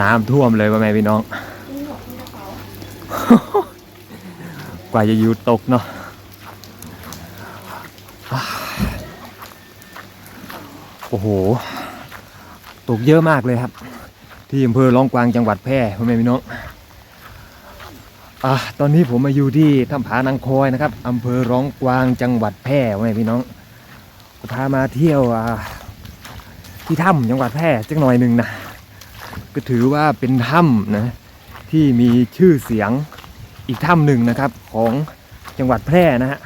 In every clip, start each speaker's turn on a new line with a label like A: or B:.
A: น้ำท่วมเลยว่าแม่พี่น้อง กว่าจะอยู่ตกเนาะ อ้โห ตกเยอะมากเลยครับ ที่อำเภอร้องกวางจังหวัดแพร่พ่อแม่พี่น้องอะตอนนี้ผมมาอยู่ที่ถ้ำผานางคอยนะครับอำเภอร้องกวางจังหวัดแพร่พ่อแม่พี่น้องพามาเที่ยวอ่าที่ถ้ำจังหวัดแพร่จังหน่อยหนึ่งนะก็ถือว่าเป็นถ้ำนะที่มีชื่อเสียงอีกถ้ำหนึ่งนะครับของจังหวัดแพร่นะฮะ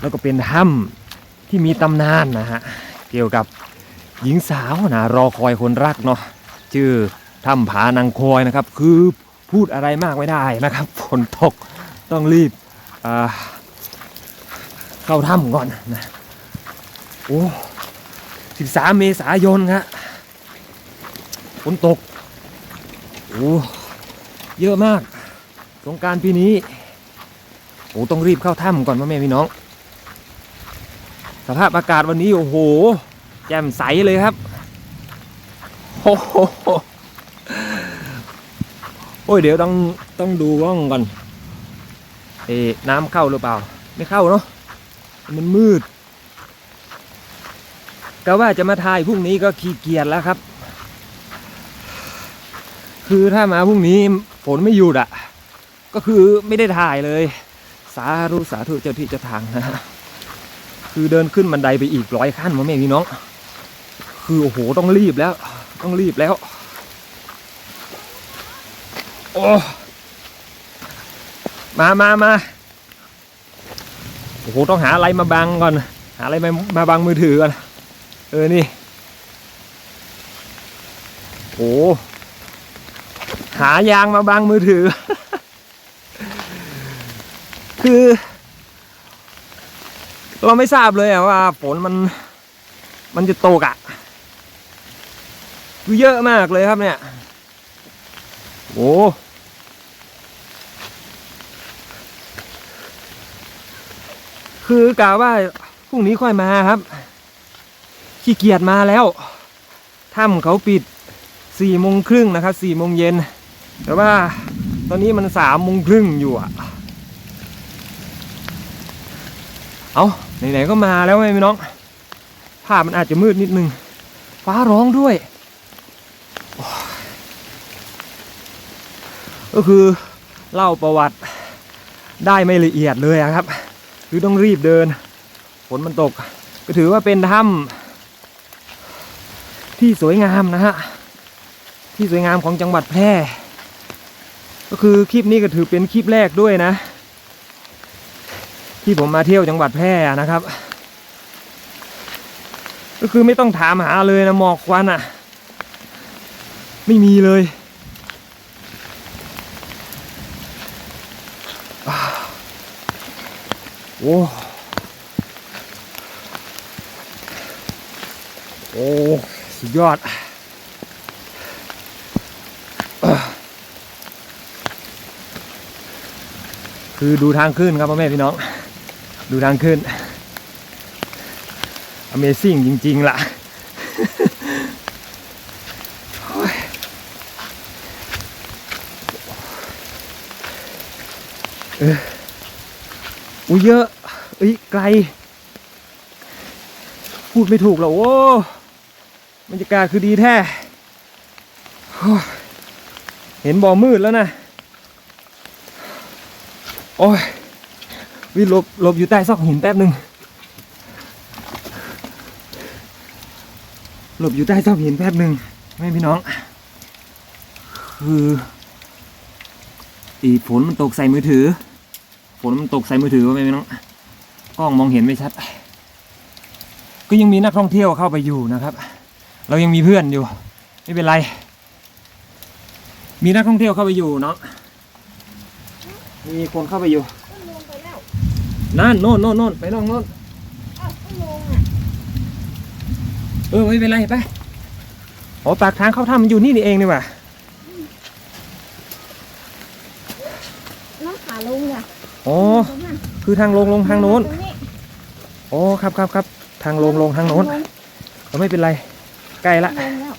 A: แล้วก็เป็นถ้ำที่มีตำนานนะฮะเกี่ยวกับ หญิงสาวนะรอคอยคนรักเนาะชื่อถ้ำผานางคอยนะครับ คือพูดอะไรมากไม่ได้นะครับฝนตกต้องรีบเข้าถ้ำก่อนนะโอ้13 เมษายนครับฝนตกโอ้เยอะมากสงการปีนี้โอ้ต้องรีบเข้าถ้ำก่อนพ่อแม่พี่น้อง สภาพอากาศวันนี้โอ้โห แจ่มใสเลยครับโอ้โหโอ้ยเดี๋ยวต้องต้องดูว่องก่อนเอ๊ะน้ำเข้าหรือเปล่า ไม่เข้าเนาะมันมืดก็ว่าจะมาถ่ายพรุ่งนี้ก็ขี้เกียจแล้วครับ คือถ้ามาพรุ่งนี้ฝนไม่หยุดอะ ก็คือไม่ได้ถ่ายเลย สาธุสาธุเจ้าที่เจ้าทางนะฮะคือเดินขึ้นบันไดไปอีกร้อยขั้นมาแม่พี่น้อง คือโอ้โหต้องรีบแล้ว ต้องรีบแล้ว โอ้มามามาโอ้โหต้องหาอะไรมาบังก่อน หาอะไรมามาบังมือถือก่อน เออนี่โอ้หายางมาบังมือถือ คือ เราไม่ทราบเลยอะว่าฝนมันมันจะตกอะ คือเยอะมากเลยครับเนี่ย โอ้คือกะว่าพรุ่งนี้ค่อยมาครับขี้เกียจมาแล้วถ้ำเขาปิดสี่โมงครึ่งนะครับสี่โมงเย็นแต่ว่าตอนนี้มันสามโมงครึ่งอยู่อะเอาไหนๆก็มาแล้วไงพี่น้อง ภาพมันอาจจะมืดนิดนึง ฟ้าร้องด้วยโอ้ย ก็คือเล่าประวัติได้ไม่ละเอียดเลยครับ คือต้องรีบเดินฝนมันตก ก็ถือว่าเป็นถ้ำที่สวยงามนะฮะ ที่สวยงามของจังหวัดแพร่ ก็คือคลิปนี้ก็ถือเป็นคลิปแรกด้วยนะ ที่ผมมาเที่ยวจังหวัดแพร่นะครับ ก็คือไม่ต้องถามหาเลยนะหมอกควันอะ ไม่มีเลยอ้าว โอ้โอ้สุดยอดคือดูทางขึ้นครับพ่อแม่พี่น้อง ดูทางขึ้น Amazing จริง ๆ ล่ะ เออ อุ้ยเยอะเอ้ยไกล พูดไม่ถูกหรอกโอ้บรรยากาศคือดีแท้ เห็นบ่อมืดแล้วนะ โอ้ยวิลบหลบอยู่ใต้ซอกหินแป๊บหนึ่งหลบอยู่ใต้ซอกหินแป๊บหนึ่งแม่พี่น้อง คือ อีฝนมันตกใส่มือถือ ฝนมันตกใส่มือถือแม่พี่น้องกล้องมองเห็นไม่ชัด ก็ยังมีนักท่องเที่ยวเข้าไปอยู่นะครับ เรายังมีเพื่อนอยู่ ไม่เป็นไร มีนักท่องเที่ยวเข้าไปอยู่เนาะมีคนเข้าไปอยู่นั่นโน่นโน่นโน่นไปน้องโน่นเออไม่เป็นไรไปโอ้ปากทางเข้าถ้ำมันอยู่นี่นี่เองนี่ว่า
B: น้องขาลงเนี่ย
A: อ๋อ
B: ตรงนั้น
A: คือทางลงลงทางโน้น
B: ตรงนี้
A: โอ้ครับครับครับ ทางลงลงทางโน้น
B: ลง
A: ก็ไม่เป็นไร ใกล้ละ
B: ลงแล้ว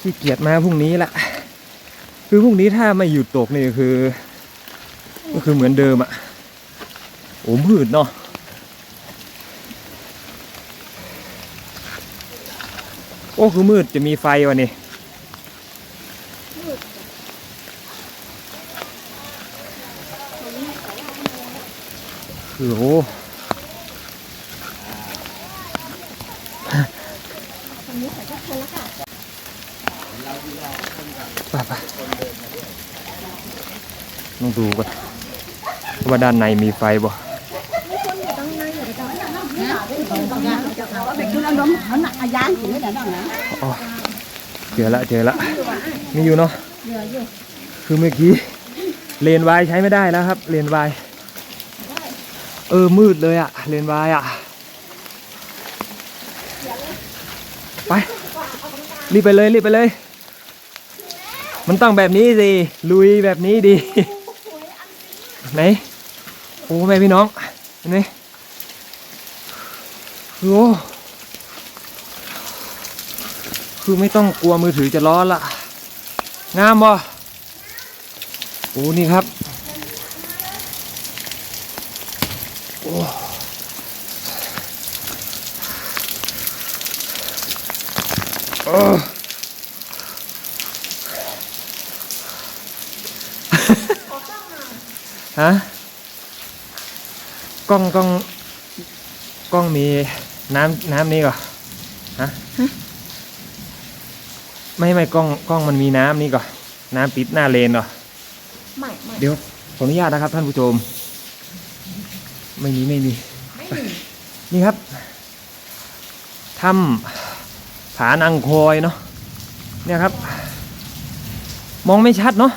A: ขี้เกียจมาพรุ่งนี้ละ คือพรุ่งนี้ถ้าไม่หยุดตกนี่คือ ก็คือเหมือนเดิมอะโอ้มืดเนาะ โอ้คือมืดจะมีไฟวะนี่ คือโอ้
B: ตรงนี้ใส่ทุกคนแล้วค่ะ
A: ไปไปต้องดูก่อนว่าด้านในมีไฟบ่
B: มีคนอยู่ตรงนั้นอยู่ตรงนั้น
C: ตรงนี้เอาไปกินเอานมเอาหนักอายางถึงได้ดังนะ
A: อ๋อเจอละเจอละมีอยู่เนาะคือเมื่อกี้เลนวายใช้ไม่ได้แล้วครับ เลนวาย เออมืดเลยอะเลนวายอะไป รีบไปเลยรีบไปเลย มันต้องแบบนี้สิ ลุยแบบนี้ดี ไหน โอ้แม่พี่น้องเห็นไหมโอ้คือไม่ต้องกลัวมือถือจะร้อนละงามบ่โอ้นี่ครับ ฮะกล้องกล้องกล้องมีน้ำน้ำนี่ก่อนฮะไม่ไม่กล้องกล้องมันมีน้ำนี่ก่อนน้ำปิดหน้าเลนเหรอ
B: ไม่ไม่
A: เดี๋ยวขออนุญาตนะครับท่านผู้ชม ไม่มีไม่มีไปนี่ครับถ้ำผานังคอยเนาะเนี่ยครับ มองไม่ชัดเนาะ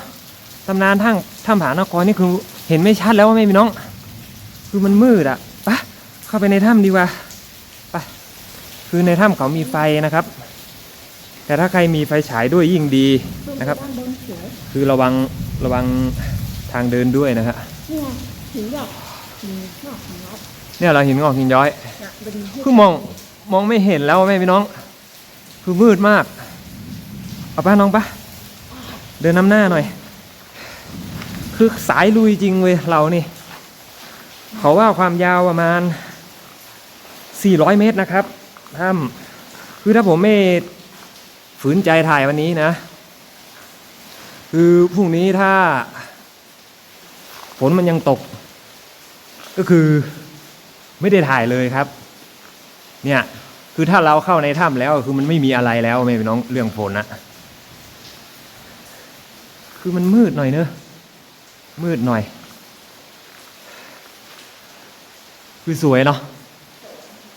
A: ตำนานทั้งถ้ำผานังคอยนี่คือ เห็นไม่ชัดแล้วว่าไม่มีน้อง คือมันมืดอะไปะเข้าไปในถ้ำดีกว่าไปคือในถ้ำเขามีไฟนะครับ แต่ถ้าใครมีไฟฉายด้วยยิ่งดีนะครับ คือระวังระวังทางเดินด้วยนะครับ
B: นี่ไงหินหยอกหินหยอกของเรา
A: เนี่ยเราหินงอกหินย้อย คือมองมองไม่เห็นแล้วแม่พี่น้อง คือมืดมาก เอาป้าน้องปะเดินนำหน้าหน่อย คือสายลุยจริงเว้ยเรานี่เขาว่าความยาวประมาณ 400 เมตรนะครับถ้ำคือถ้าผมไม่ฝืนใจถ่ายวันนี้นะ คือพรุ่งนี้ถ้าฝนมันยังตก ก็คือไม่ได้ถ่ายเลยครับ เนี่ยคือถ้าเราเข้าในถ้ำแล้วคือมันไม่มีอะไรแล้วไม่เป็นน้องเรื่องฝนนะคือมันมืดหน่อยเนอะ มืดหน่อย คือสวยเนาะ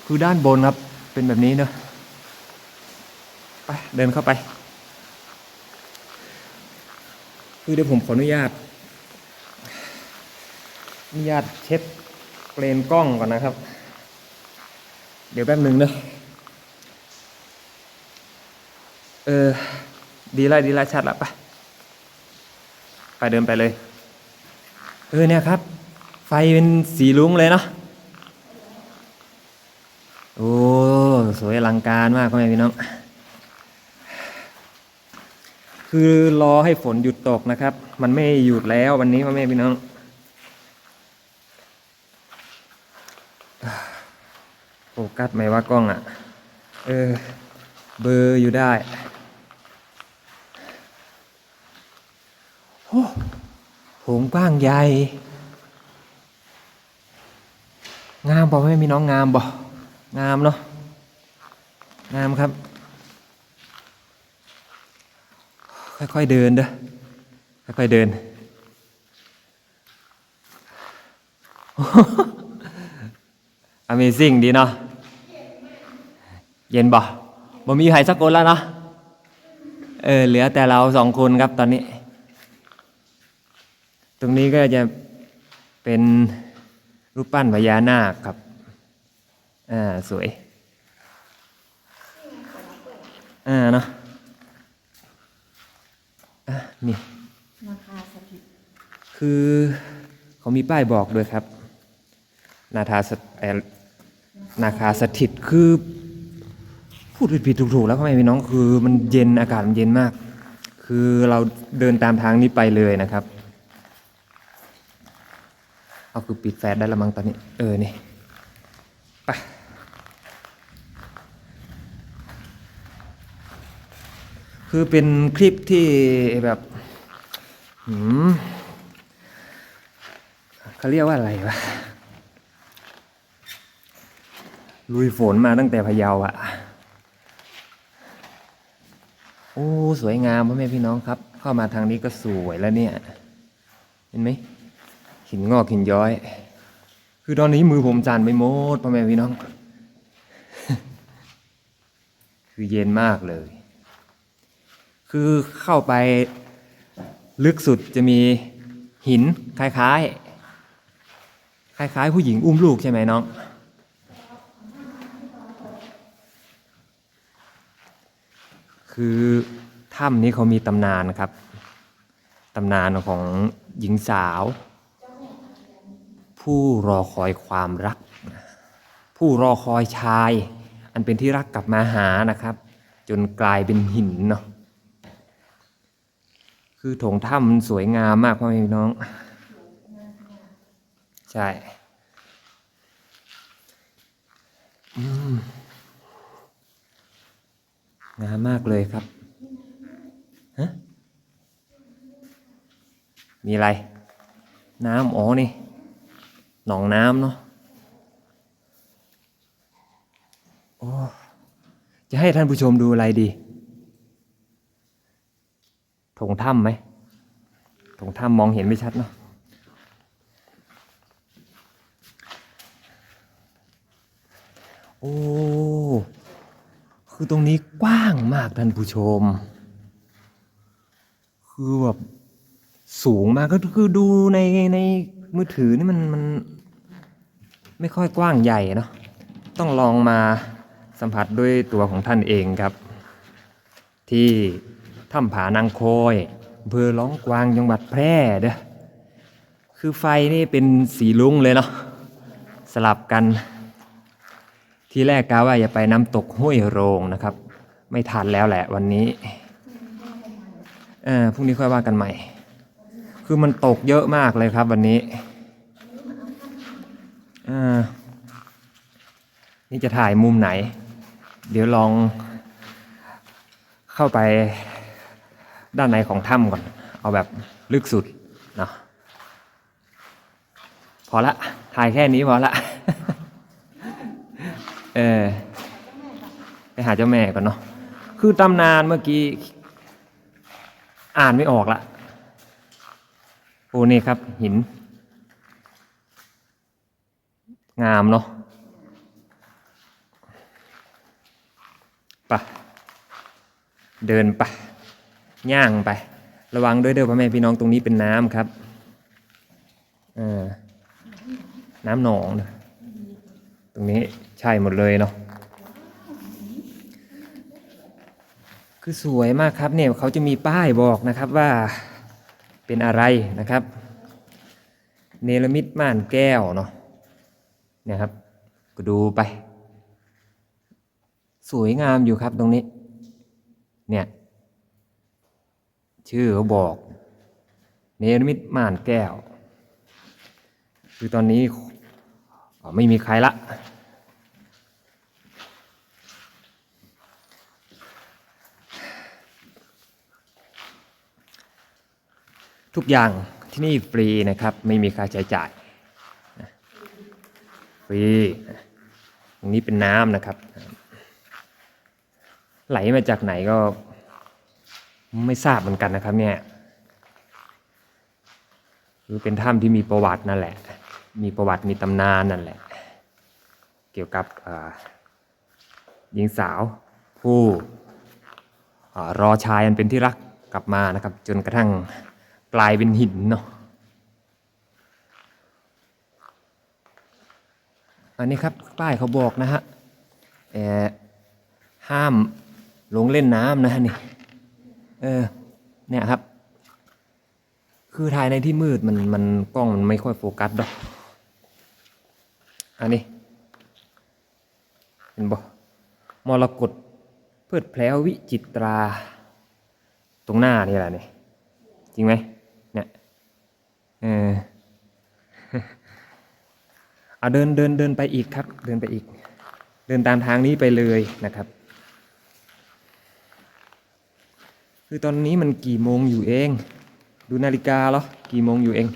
A: คือด้านบนครับ เป็นแบบนี้เนอะไปเดินเข้าไป คือเดี๋ยวผมขออนุญาตอนุญาตเช็ดเกรนกล้องก่อนนะครับ เดี๋ยวแป๊บหนึ่งเนอะเออ ดีละดีละชัดละไป ไปเดินไปเลย เออเนี่ยครับ ไฟเป็นสีลุ้งเลยเนาะโอ้สวยอลังการมากพ่อแม่พี่น้อง คือรอให้ฝนหยุดตกนะครับ มันไม่หยุดแล้ววันนี้พ่อแม่พี่น้องโฟกัสไหมว่ากล้องอะ เออ เบอร์อยู่ได้โอ้ โหงกว้างใหญ่งามบอกไม่มีน้องงามบ่งามเนาะงามครับ ค่อยๆเดินเด้อค่อยๆเดิน Amazing ดีเนาะเย็นบ่บ่มีใครสักคนแล้วเนาะเออเหลือแต่เราสองคนครับตอนนี้ ตรงนี้ก็จะเป็นรูปปั้นพญานาคครับ อ่า สวย อ่าเนาะอะนี่
B: ราคาสถิต
A: คือเขามีป้ายบอกด้วยครับ นาคาสเอ่อนาคาสถิตคือพูดผิดๆถูกๆแล้วพ่อแม่พี่น้องคือมันเย็นอากาศมันเย็นมาก คือเราเดินตามทางนี้ไปเลยนะครับ เอาคือปิดแฟลชได้ละมั้งตอนนี้ เออ นี่ ไป คือเป็นคลิปที่แบบหืมเขาเรียกว่าอะไรวะ ลุยฝนมาตั้งแต่พะเยาอะโอ้ สวยงามพ่อแม่พี่น้องครับ เข้ามาทางนี้ก็สวยแล้วเนี่ย เห็นไหม หินงอกหินย้อย คือตอนนี้มือผมจานไปหมดพ่อแม่พี่น้อง คือเย็นมากเลย คือเข้าไปลึกสุดจะมีหินคล้ายๆ คล้าย ๆ ผู้หญิงอุ้มลูกใช่ไหมน้องคือถ้ำนี้เขามีตำนานครับ ตำนานของหญิงสาว ผู้รอคอยความรัก ผู้รอคอยชาย อันเป็นที่รักกลับมาหานะครับ จนกลายเป็นหินเนาะคือโถงถ้ำสวยงามมากพ่อแม่พี่น้อง ใช่งามมากเลยครับฮะมีอะไร น้ำอ๋อนี่ หนองน้ำเนาะโอ้จะให้ท่านผู้ชมดูอะไรดีถงถ้ำไหมถงถ้ำมองเห็นไม่ชัดเนาะโอ้ คือตรงนี้กว้างมากท่านผู้ชม คือแบบสูงมากก็คือดูในใน มือถือนี่มันมันไม่ค่อยกว้างใหญ่เนาะต้องลองมาสัมผัสด้วยตัวของท่านเองครับ ที่ถ้ำผานางโคอยอำเภอร้องกวางจังหวัดแพร่เด้อคือไฟนี่เป็นสีลุ้งเลยเนาะสลับกัน ทีแรกกาว่าอย่าไปน้ำตกห้วยโรงนะครับ ไม่ทันแล้วแหละวันนี้ เออพรุ่งนี้ค่อยว่ากันใหม่ คือมันตกเยอะมากเลยครับวันนี้อ่านี่จะถ่ายมุมไหน เดี๋ยวลองเข้าไปด้านในของถ้ำก่อน เอาแบบลึกสุดเนาะพอละ ถ่ายแค่นี้พอละ เออไปหาเจ้าแม่ก่อนเนาะ คือตำนานเมื่อกี้ อ่านไม่ออกละ โอ้นี่ครับ หิน งามเนาะไปะเดินไปะย่างไประวังด้วยเด้อพ่อแม่พี่น้องตรงนี้เป็นน้ำครับน้ำหนองนะตรงนี้ใช่หมดเลยเนาะคือสวยมากครับเนี่ยเขาจะมีป้ายบอกนะครับว่า เป็นอะไรนะครับ เนรมิตม่านแก้วเนาะเนี่ยครับ ก็ดูไป สวยงามอยู่ครับตรงนี้ เนี่ย ชื่อเขาบอก เนรมิตม่านแก้ว คือตอนนี้ไม่มีใครละ ทุกอย่างที่นี่ฟรีนะครับ ไม่มีค่าใช้จ่ายฟรีตรงนี้เป็นน้ำนะครับ ไหลมาจากไหนก็ไม่ทราบเหมือนกันนะครับ เนี่ยคือเป็นถ้ำที่มีประวัตินั่นแหละ มีประวัติมีตำนานนั่นแหละ เกี่ยวกับหญิงสาว ผู้อรอชายอันเป็นที่รักกลับมานะครับ จนกระทั่ง กลายเป็นหินเนาะอันนี้ครับป้ายเขาบอกนะฮะเอห้ามลงเล่นน้ำนะฮะนี่เออเนี่ยครับ คือถ่ายในที่มืดมันมันกล้องมันไม่ค่อยโฟกัสดอกอันนี้เห็นบ่มรกตเพิดแผลววิจิตรา ตรงหน้านี่แหละนี่จริงไหม เออเอาเดินเดินเดินไปอีกครับ เดินไปอีก เดินตามทางนี้ไปเลยนะครับ คือตอนนี้มันกี่โมงอยู่เอง ดูนาฬิกาเหรอกี่โมงอยู่เอง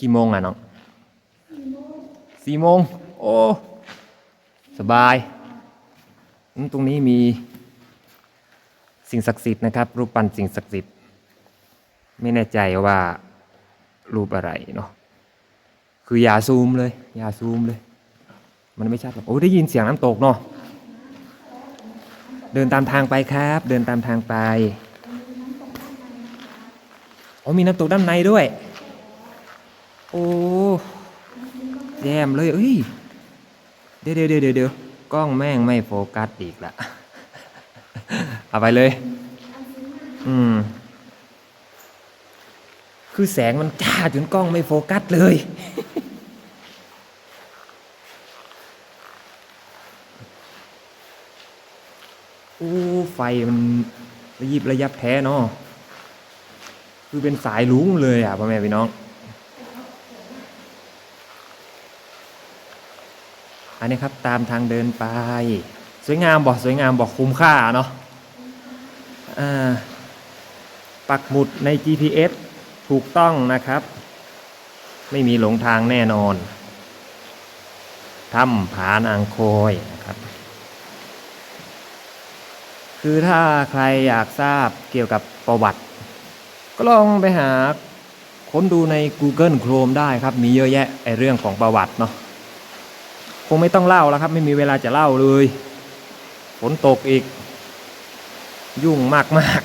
A: กี่โมงอะน้องสี่โมง โอ้ สบาย ตรงนี้มีสิ่งศักดิ์สิทธิ์นะครับ รูปปั้นสิ่งศักดิ์สิทธิ์ ไม่แน่ใจว่ารูปอะไรเนาะคืออย่าซูมเลย อย่าซูมเลย มันไม่ชัดหรอกโอ้ได้ยินเสียงน้ำตกเนาะเดินตามทางไปครับ เดินตามทางไปโอ๋อมีน้ำตกด้านในด้วย โอ้แย่มเลยเอ้ยเดี๋ยวเดี๋ยวเดี๋ยวเดี๋ยว กล้องแม่งไม่โฟกัสอีกละเอาไปเลย อืม คือแสงมันจ้าจนกล้องไม่โฟกัสเลย อู้ไฟมันระยิบระยับแท้เนาะคือเป็นสายลุ้งเลยอะพ่อแม่พี่น้อง อันนี้ครับตามทางเดินไป สวยงามบอกสวยงามบอกคุ้มค่าเนาะปักหมุดใน GPS ถูกต้องนะครับ ไม่มีหลงทางแน่นอนถ้ำผานางโคอยนะครับ คือถ้าใครอยากทราบเกี่ยวกับประวัติ ก็ลองไปหาค้นดูใน Google Chrome ได้ครับ มีเยอะแยะไอเรื่องของประวัติเนาะ งไม่ต้องเล่าแล้วครับ ไม่มีเวลาจะเล่าเลยฝนตกอีก ยุ่งมากมาก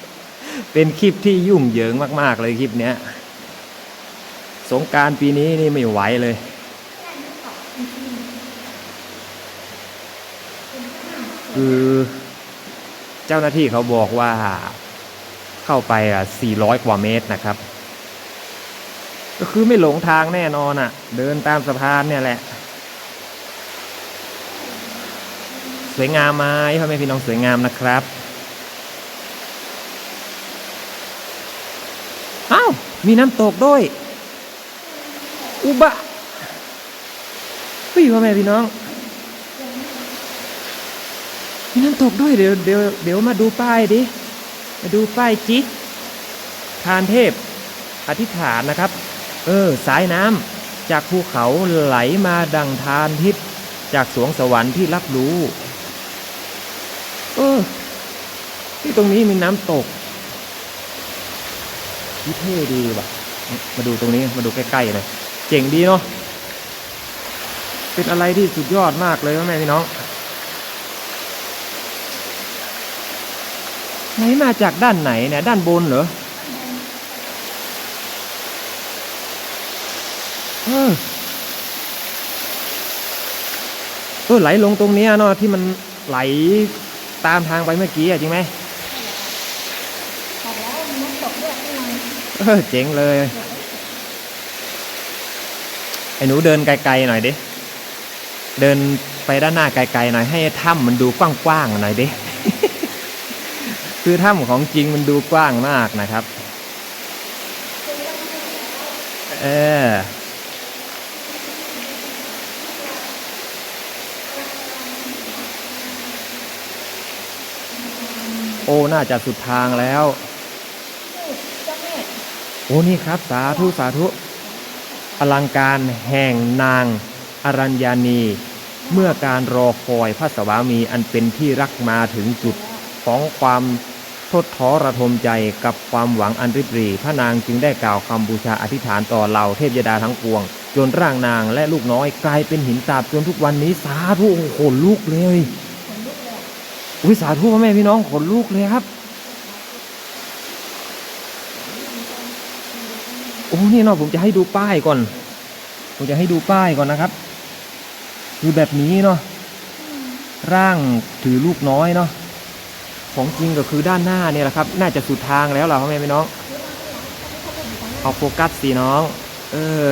A: ๆเป็นคลิปที่ยุ่งเหยิงมาก ๆ เลยคลิปเนี้ย สงการปีนี้นี่ไม่ไหวเลย คือเจ้าหน้าที่เขาบอกว่าเข้าไปอะ 400 กว่าเมตรนะครับ ก็คือไม่หลงทางแน่นอนอะ เดินตามสะพานเนี่ยแหละ วยงามไหมพ่อแม่พี่น้องสวยงามนะครับอ้าวมีน้ำตกด้วย อุบะเฮ้ยพ่อแม่พี่น้องมีน้ำตกด้วยเดี๋ยวเดี๋ยวเดี๋ยวมาดูป้ายดิมาดูป้ายจิทานเทพ อธิษฐานนะครับ เออ สายน้ำจากภูเขาไหลมาดังทานทิพย์จากสวงสวรรค์ที่รับรู้ เออ ที่ตรงนี้มีน้ำตกที่เท่ดีว่ะ มาดูตรงนี้มาดูใกล้ๆหน่อยเจ๋งดีเนาะเป็นอะไรที่สุดยอดมากเลยแม่พี่น้องไหนมาจากด้านไหนเนี่ยด้านบนเหรอเออเออไหลลงตรงนี้เนาะที่มันไหล ตามทางไปเมื่อกี้อะจริงไหม
B: บอกแล้วมีน้ำตกด้วยข้างใน
A: เออเจ๋งเลย ไอ้หนูเดินไกลๆหน่อยดิ เดินไปด้านหน้าไกลๆหน่อยให้ถ้ำมันดูกว้างๆหน่อยดิ คือถ้ำของจริงมันดูกว้างมากนะครับ เออ อ้น่าจะสุดทางแล้วโอ้นี่ครับ สาธุสาธุ อลังการแห่งนางอรัญญานีเมื่อการรอคอยพระสวามีอันเป็นที่รักมาถึงจุดของความทดท้อระทมใจกับความหวังอันริบหรีพระนางจึงได้กล่าวคำบูชาอธิษฐานต่อเหล่าเทพยดาทั้งปวง จนร่างนางและลูกน้อยกลายเป็นหินตาบจนทุกวันนี้สาธุโอ้โหลุกเลย วิสาธุพ่อแม่พี่น้องขนลูกเลยครับ โอ้นี่เนาะผมจะให้ดูป้ายก่อน ผมจะให้ดูป้ายก่อนนะครับคือแบบนี้เนาะร่างถือลูกน้อยเนาะของจริงก็คือด้านหน้าเนี่ยแหละครับ น่าจะสุดทางแล้วล่ะพ่อแม่พี่น้องเอาโฟกัสสิน้อง เออ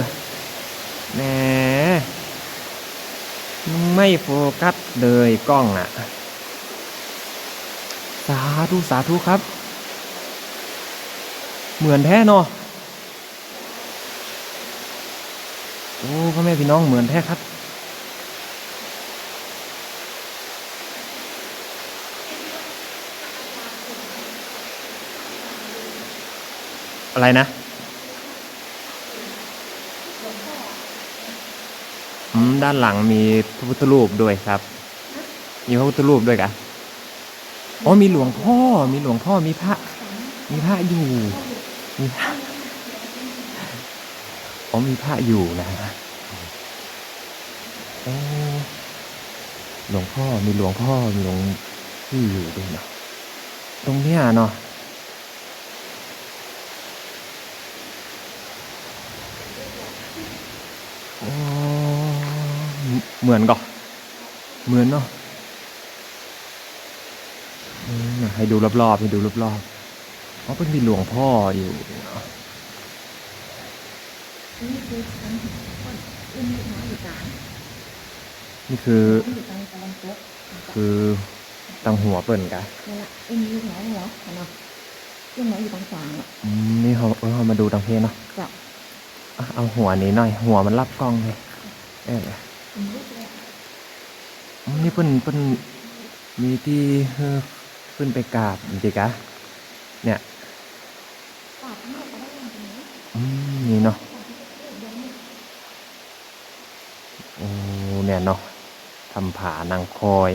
A: แหมไม่โฟกัสเลยกล้องอะ่ะ สาธุสาธุครับ เหมือนแท้เนาะโอ้พ่อแม่พี่น้องเหมือนแท้ครับอะไรนะ ด้านหลังมีพระพุทธรูปด้วยครับ มีพระพุทธรูปด้วยกะ อ๋อมีหลวงพ่อ มีหลวงพ่อมีพระ มีพระอยู่มีพระอ๋อมีพระอยู่นะโอ้หลวงพ่อมีหลวงพ่อมีหลวงพี่อยู่ด้วยเนาะตรงเนี้ยเนาะอ๋อเหมือนก็เหมือนเนาะอืม ให้ดูรอบๆให้ดูรอบๆอ๋อเป็นมีหลวงพ่ออยู่เนาะ
B: นี่คือฉันคนอุ้มลูกน้อยอยู่กลาง
A: นี่คือ
B: อยู่กลางกำลังโต๊ะ
A: คือตังหัวเปิ่นกะ
B: นั่นแหละอุ้มลูกน้อยเหรอเห็นเนาะลูกน้อยอยู่ตรงกลางอะ
A: อืมนี่เขาเออเขามาดูตังเพเนาะ
B: จ้ะ
A: อะเอาหัวนี้หน่อย หัวมันรับกล้องเลยเออ
B: อุ้มลูกเลย
A: อืมนี่เพิ่นเพิ่นมีที่ เออเพิ่นไปกราบจริงกะเนี่ย
B: นี่
A: เนาะโอ้เนี่ยเนาะทำผานางคอย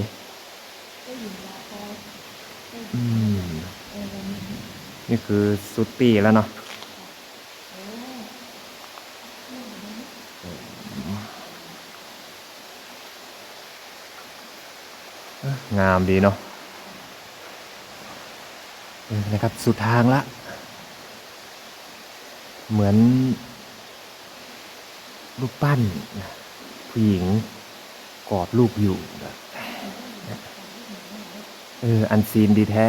B: อื
A: ม
B: เอนี่
A: คือสุดปีแล้วเนาะงามดีเนาะ นะครับ สุดทางละ เหมือนรูปปั้นผู้หญิงกอดลูกอยู่เออ อันซีนดีแท้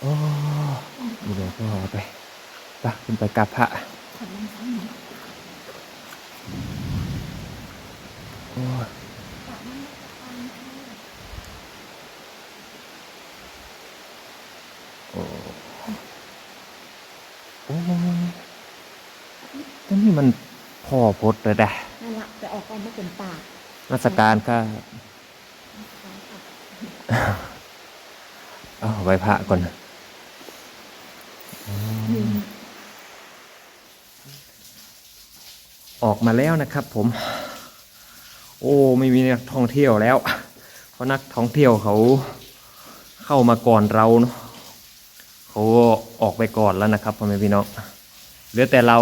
A: โอ้มีหลวงพ่อไปไปขึ้นไปกราบพระ
B: ขอบคุณค่ะ
A: โอ้ยโอ้โอ้แล้วนี่ มันพ่อพดเลยแดะ
B: นั่นแหละจะออกกันไม่เป็นปาก
A: ราชการก็เอาไว้พระก่อนอ๋อออกมาแล้วนะครับ ผม โอ้ไม่มีนักท่องเที่ยวแล้ว เพราะนักท่องเที่ยวเขาเข้ามาก่อนเราเนาะเขาก็ออกไปก่อนแล้วนะครับพ่อแม่พี่น้องเหลือแต่เรา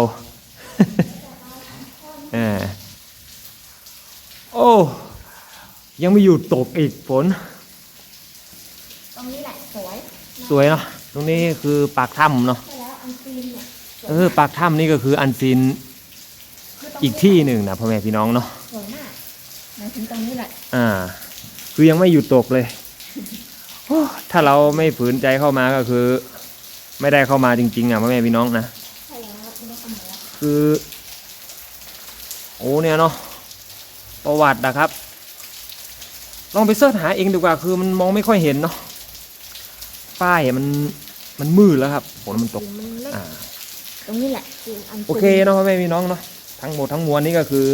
A: อ่าโอ้ ยังไม่หยุดตกอีกฝน
B: ตรงนี้แหละสวย
A: สวยเนาะตรงนี้คือปากถ้ำเนาะ
B: ใช่แล้วอันซีนเนี่ย
A: เออปากถ้ำนี่ก็คืออันซีน
B: คือตรง
A: อีกที่หนึ่งนะพ่อแม่พี่น้องเนาะ
B: สวยมากหมายถึงตรงนี้แหละ
A: อ่า คือยังไม่หยุดตกเลยโอ้ถ้าเราไม่ฝืนใจเข้ามาก็คือ ไม่ได้เข้ามาจริงๆอะพ่อแม่พี่น้องนะ
B: ใช่แล้วไม่ได้ทำอะไรแล้ว
A: คือ โอ้เนี่ยเนาะประวัตินะครับ ลองไปเสิร์ชหาเองดีกว่าคือมันมองไม่ค่อยเห็นเนาะป้ายมันมันมืดแล้วครับฝนมันตก
B: มันเล็ก
A: อ่า
B: ตรงนี้แหละคืออันซีน
A: โอเคเนาะพ่อแม่พี่น้องเนาะทั้งหมดทั้งมวลนี่ก็คือ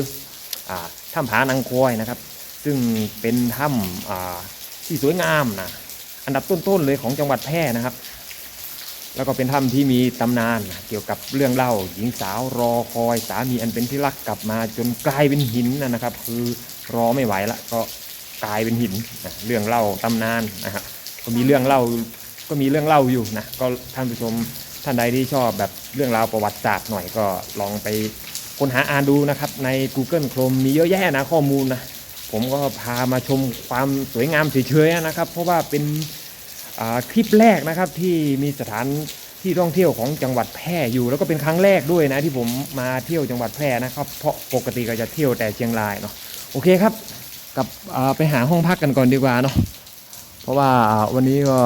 A: อ่าถ้ำผานางคอยนะครับ ซึ่งเป็นถ้ำอ่าที่สวยงามนะอันดับต้นๆเลยของจังหวัดแพร่นะครับ แล้วก็เป็นถ้ำที่มีตำนานนะเกี่ยวกับเรื่องเล่า หญิงสาวรอคอยสามีอันเป็นที่รักกลับมาจนกลายเป็นหินนะนะครับ คือรอไม่ไหวละก็ กลายเป็นหินนะเรื่องเล่าตำนานนะฮะก็มีเรื่องเล่าก็มีเรื่องเล่าอยู่นะก็ท่านผู้ชมท่านใดที่ชอบแบบเรื่องราวประวัติศาสตร์หน่อยก็ลองไปค้นหาอ่านดูนะครับ ใน Google Chrome มีเยอะแยะนะข้อมูลนะผมก็พามาชมความสวยงามเฉยๆนะครับ เพราะว่าเป็นคลิปแรกนะครับที่มีสถานที่ท่องเที่ยวของจังหวัดแพร่อยู่ แล้วก็เป็นครั้งแรกด้วยนะที่ผมมาเที่ยวจังหวัดแพร่นะครับ เพราะปกติก็จะเที่ยวแต่เชียงรายเนาะโอเคครับ กลับอ่าไปหาห้องพักกันก่อนดีกว่าเนาะเพราะว่าวันนี้ก็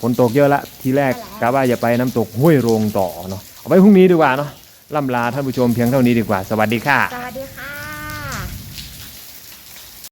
A: ฝนตกเยอะละทีแรกกะว่าจะไปน้ำตกห้วยโรงต่อเนาะเอาไว้พรุ่งนี้ดีกว่าเนาะล่ำลาท่านผู้ชมเพียงเท่านี้ดีกว่า สวัสดีค่ะ
B: สวัสดีค่ะ